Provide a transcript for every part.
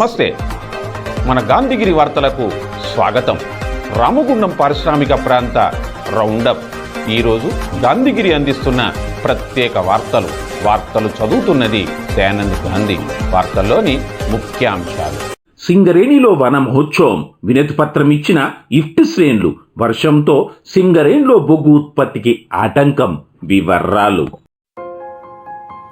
నమస్తే. మన గాంధీగిరి వార్తలకు స్వాగతం. రామగుండం పారిశ్రామిక ప్రాంత రౌండప్. ఈరోజు గాంధీగిరి అందిస్తున్న ప్రత్యేక వార్తలు. వార్తలు చదువుతున్నది దయానంద్ గాంధీ. వార్తల్లోని ముఖ్యాంశాలు. సింగరేణిలో వన మహోత్సవం. వినతి పత్రం ఇచ్చిన ఇఫ్ట్ శ్రేణులు. వర్షంతో సింగరేణిలో బొగ్గు ఉత్పత్తికి ఆటంకం. వివరాలు.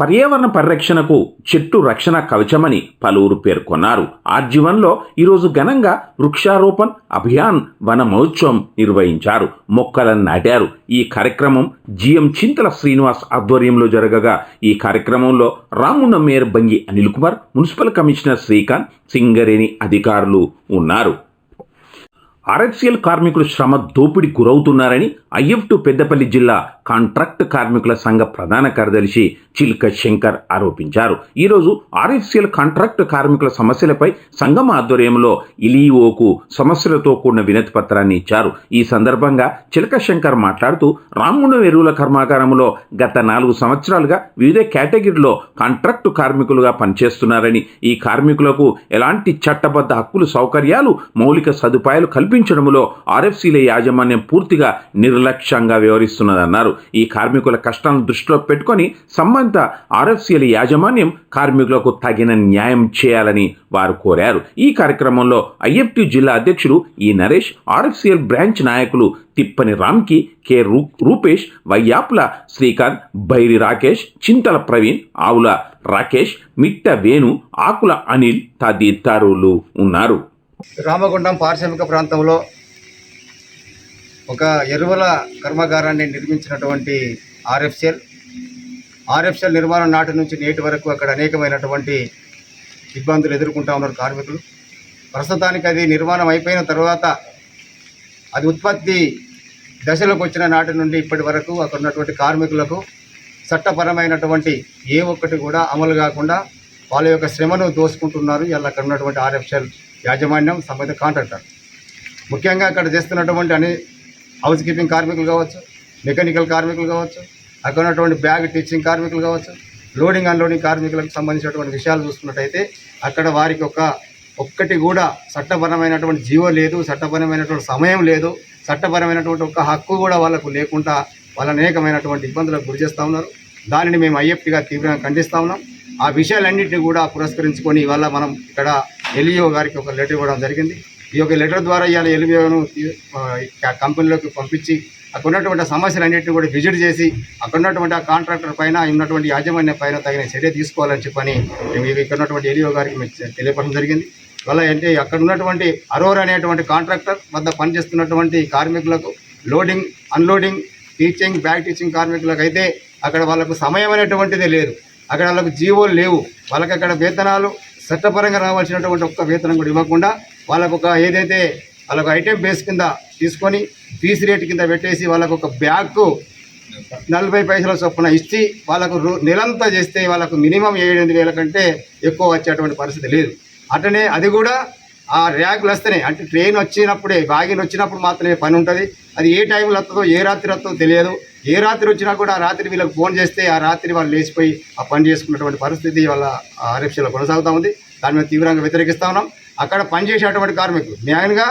పర్యావరణ పరిరక్షణకు చెట్టు రక్షణ కవచమని పలువురు పేర్కొన్నారు. ఆర్జీవన్లో ఈరోజు ఘనంగా వృక్షారోపణ్ అభియాన్ వన మహోత్సవం నిర్వహించారు. మొక్కలను నాటారు. ఈ కార్యక్రమం జిఎం చింతల శ్రీనివాస్ ఆధ్వర్యంలో జరగగా ఈ కార్యక్రమంలో Ramunna mayor Bangi Anil Kumar municipal commissioner Srikanth Singareni అధికారులు ఉన్నారు. ఆర్ఎఫ్సిఎల్ కార్మికులు శ్రమ దోపిడి గురవుతున్నారని ఐఎఫ్ టు పెద్దపల్లి జిల్లా కాంట్రాక్ట్ కార్మికుల సంఘ ప్రధాన కార్యదర్శి చిల్క శంకర్ ఆరోపించారు. ఈరోజు ఆర్ఎఫ్సిఎల్ కాంట్రాక్ట్ కార్మికుల సమస్యలపై సంఘం ఆధ్వర్యంలో ఇలిఓకు సమస్యలతో కూడిన వినతి పత్రాన్ని ఇచ్చారు. ఈ సందర్భంగా చిలక శంకర్ మాట్లాడుతూ రామగుండం ఎరువుల కర్మాగారంలో గత నాలుగు సంవత్సరాలుగా వివిధ కేటగిరీలో కాంట్రాక్టు కార్మికులుగా పనిచేస్తున్నారని ఈ కార్మికులకు ఎలాంటి చట్టబద్ధ హక్కులు సౌకర్యాలు మౌలిక సదుపాయాలు కల్పించడంలో ఆర్ఎఫ్సీల యాజమాన్యం పూర్తిగా నిర్లక్ష్యంగా వ్యవహరిస్తున్నదన్నారు. ఈ కార్మికుల కష్టాలను దృష్టిలో పెట్టుకొని సంబంధిత ఆర్ఎఫ్సీల యాజమాన్యం కార్మికులకు తగిన న్యాయం చేయాలని వారు కోరారు. ఈ కార్యక్రమంలో ఐఎఫ్టి జిల్లా అధ్యక్షుడు ఈ నరేష్ ఆర్ఎఫ్సీఎల్ బ్రాంచ్ నాయకులు తిప్పని రామ్కి కె రూ రూపేష్ వయ్యాపుల శ్రీకాంత్ బైరి రాకేష్ చింతల ప్రవీణ్ ఆవుల రాకేష్ మిట్ట వేణు ఆకుల అనిల్ తదితరులు ఉన్నారు. రామగుండం పారిశ్రామిక ప్రాంతంలో ఒక ఎరువుల కర్మాగారాన్ని నిర్మించినటువంటి ఆర్ఎఫ్సిఎల్. ఆర్ఎఫ్సిఎల్ నిర్మాణం నాటి నుంచి నేటి వరకు అక్కడ అనేకమైనటువంటి ఇబ్బందులు ఎదుర్కొంటా ఉన్నారు కార్మికులు. ప్రస్తుతానికి అది నిర్మాణం అయిపోయిన తర్వాత అది ఉత్పత్తి దశలోకి వచ్చిన నాటి నుండి ఇప్పటి వరకు అక్కడ ఉన్నటువంటి కార్మికులకు చట్టపరమైనటువంటి ఏ ఒక్కటి కూడా అమలు కాకుండా వాళ్ళ యొక్క శ్రమను దోసుకుంటున్నారు. ఇలా అక్కడ ఉన్నటువంటి ఆర్ఎఫ్ఎల్ యాజమాన్యం సంబంధిత కాంట్రాక్టర్. ముఖ్యంగా అక్కడ చేస్తున్నటువంటి అనే హౌస్ కీపింగ్ కార్మికులు కావచ్చు మెకానికల్ కార్మికులు కావచ్చు అక్కడ ఉన్నటువంటి బ్యాగ్ టీచింగ్ కార్మికులు కావచ్చు లోడింగ్ అన్లోడింగ్ కార్మికులకు సంబంధించినటువంటి విషయాలు చూసుకున్నట్టయితే అక్కడ వారికి ఒక ఒక్కటి కూడా చట్టపరమైనటువంటి జీవో లేదు చట్టపరమైనటువంటి సమయం లేదు చట్టపరమైనటువంటి ఒక హక్కు కూడా వాళ్ళకు లేకుండా వాళ్ళ అనేకమైనటువంటి ఇబ్బందులకు గురి చేస్తూ ఉన్నారు. దానిని మేము ఐఎఫ్టీగా తీవ్రంగా ఖండిస్తూ ఉన్నాం. ఆ విషయాలన్నింటినీ కూడా పురస్కరించుకొని ఇవాళ మనం ఇక్కడ ఎల్ఈఓ గారికి ఒక లెటర్ ఇవ్వడం జరిగింది. ఈ యొక్క లెటర్ ద్వారా ఇవాళ ఎల్ఈఓను కంపెనీలోకి పంపించి అక్కడ ఉన్నటువంటి సమస్యలన్నింటినీ కూడా విజిట్ చేసి అక్కడ ఉన్నటువంటి ఆ కాంట్రాక్టర్ పైన ఉన్నటువంటి యాజమాన్యం పైన తగిన చర్య తీసుకోవాలని చెప్పని మేము ఇక్కడ ఉన్నటువంటి ఎల్ఈఓ గారికి తెలియపడం జరిగింది. వల్ల ఏంటి అక్కడ ఉన్నటువంటి అరోర్ అనేటువంటి కాంట్రాక్టర్ వద్ద పనిచేస్తున్నటువంటి కార్మికులకు loading unloading teaching back teaching కార్మికులకు అయితే అక్కడ వాళ్ళకు సమయం అనేటువంటిదే లేదు. అక్కడ వాళ్ళకు జీవోలు లేవు. వాళ్ళకి అక్కడ వేతనాలు చట్టపరంగా రావాల్సినటువంటి ఒక్క వేతనం కూడా ఇవ్వకుండా వాళ్ళకు ఒక ఏదైతే వాళ్ళకు ఐటెం బేస్ కింద తీసుకొని ఫీజు రేట్ కింద పెట్టేసి వాళ్ళకు ఒక బ్యాగ్కు నలభై పైసల చొప్పున ఇచ్చి వాళ్ళకు నెలంతా చేస్తే వాళ్ళకు మినిమం ఏడు వేల కంటే ఎక్కువ వచ్చేటువంటి పరిస్థితి లేదు. అట్లనే అది కూడా ఆ ర్యాకులు వస్తేనే అంటే ట్రైన్ వచ్చినప్పుడే వాగిన్ వచ్చినప్పుడు మాత్రమే పని ఉంటుంది. అది ఏ టైంలో వస్తుందో ఏ రాత్రి వస్తుందో తెలియదు. ఏ రాత్రి వచ్చినా కూడా ఆ రాత్రి వీళ్ళకి ఫోన్ చేస్తే ఆ రాత్రి వాళ్ళు లేచిపోయి ఆ పని చేసుకున్నటువంటి పరిస్థితి వాళ్ళ ఆర్ఎఫ్సీలో కొనసాగుతూ ఉంది. దాని మీద తీవ్రంగా వ్యతిరేకిస్తా ఉన్నాం. అక్కడ పనిచేసేటువంటి కార్మికులు మెయిన్గా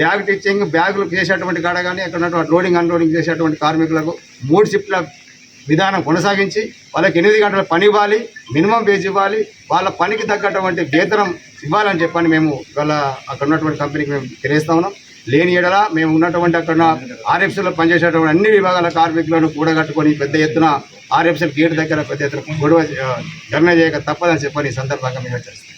బ్యాగ్ టీచింగ్ బ్యాగులు చేసేటువంటి కాడ కానీ అక్కడ ఉన్నటువంటి లోడింగ్ అన్లోడింగ్ చేసేటువంటి కార్మికులకు మూడు షిఫ్ట్ల విధానం కొనసాగించి వాళ్ళకి ఎనిమిది గంటల పని ఇవ్వాలి మినిమం వేజ్ ఇవ్వాలి వాళ్ళ పనికి తగ్గటువంటి వేతనం ఇవ్వాలని చెప్పని మేము వాళ్ళ అక్కడ ఉన్నటువంటి కంపెనీకి మేము తెలియస్తా ఉన్నాం. లేని ఎడల మేము ఉన్నటువంటి అక్కడ ఆర్ఎఫ్సీలో పనిచేసేటువంటి అన్ని విభాగాల కార్మికులను కూడగట్టుకొని పెద్ద ఎత్తున ఆర్ఎఫ్సీ గేట్ దగ్గర పెద్ద ఎత్తున గొడవ ఆ, ధర్నా చేయక తప్పదని చెప్పని ఈ సందర్భంగా మేము చేస్తాం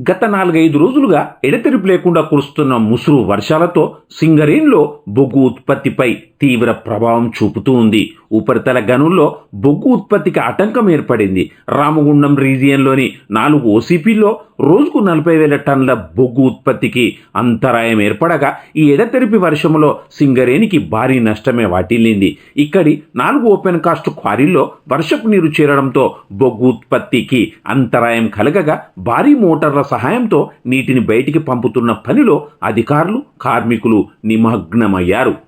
గత నాలుగైదు రోజులుగా ఎడతెరిపి లేకుండా కురుస్తున్న ముసురు వర్షాలతో సింగరేణిలో బొగ్గు ఉత్పత్తిపై తీవ్ర ప్రభావం చూపుతూ ఉంది. ఉపరితల గనుల్లో బొగ్గు ఉత్పత్తికి ఆటంకం ఏర్పడింది. రామగుండం రీజియన్లోని నాలుగు ఓసీపీల్లో రోజుకు నలభై వేల టన్నుల బొగ్గు ఉత్పత్తికి అంతరాయం ఏర్పడగా ఈ ఎడతెరిపి వర్షంలో సింగరేణికి భారీ నష్టమే వాటిల్లింది. ఇక్కడి నాలుగు ఓపెన్ కాస్ట్ క్వారీల్లో వర్షపు నీరు చేరడంతో బొగ్గు ఉత్పత్తికి అంతరాయం కలగగా భారీ మోటార్ల సహాయంతో నీటిని బయటికి పంపుతున్న పనిలో అధికారులు కార్మికులు నిమగ్నమయ్యారు.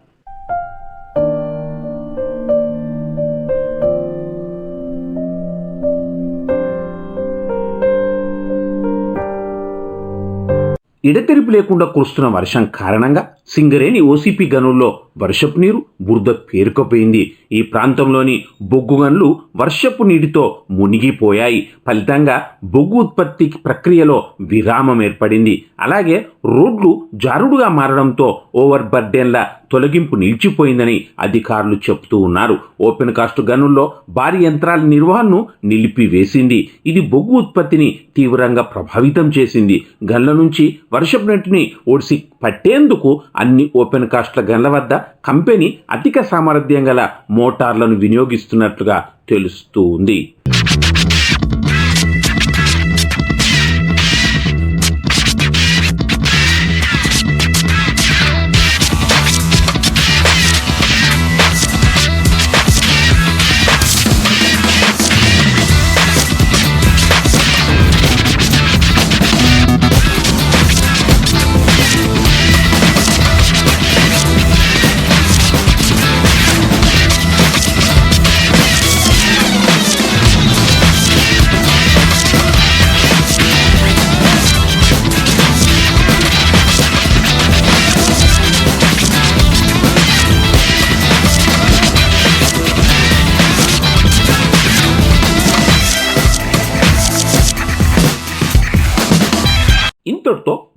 ఎడతెరిపి లేకుండా కురుస్తున్న వర్షం కారణంగా సింగరేణి ఓసీపీ గనుల్లో వర్షపు నీరు బురద పేరుకుపోయింది. ఈ ప్రాంతంలోని బొగ్గు గనులు వర్షపు నీటితో మునిగిపోయాయి. ఫలితంగా బొగ్గు ఉత్పత్తి ప్రక్రియలో విరామం ఏర్పడింది. అలాగే రోడ్లు జారుడుగా మారడంతో ఓవర్ బర్డెన్ల తొలగింపు నిలిచిపోయిందని అధికారులు చెబుతూ ఉన్నారు. ఓపెన్ కాస్ట్ గనుల్లో భారీ యంత్రాల నిర్వహణను నిలిపివేసింది. ఇది బొగ్గు ఉత్పత్తిని తీవ్రంగా ప్రభావితం చేసింది. గన్ల నుంచి వర్షపు నీటిని ఓడిసి పట్టేందుకు అన్ని ఓపెన్ కాస్ట్ల గన్ల వద్ద కంపెనీ అధిక సామర్థ్యం గల మోటార్లను వినియోగిస్తున్నట్లుగా తెలుస్తూ ఉంది.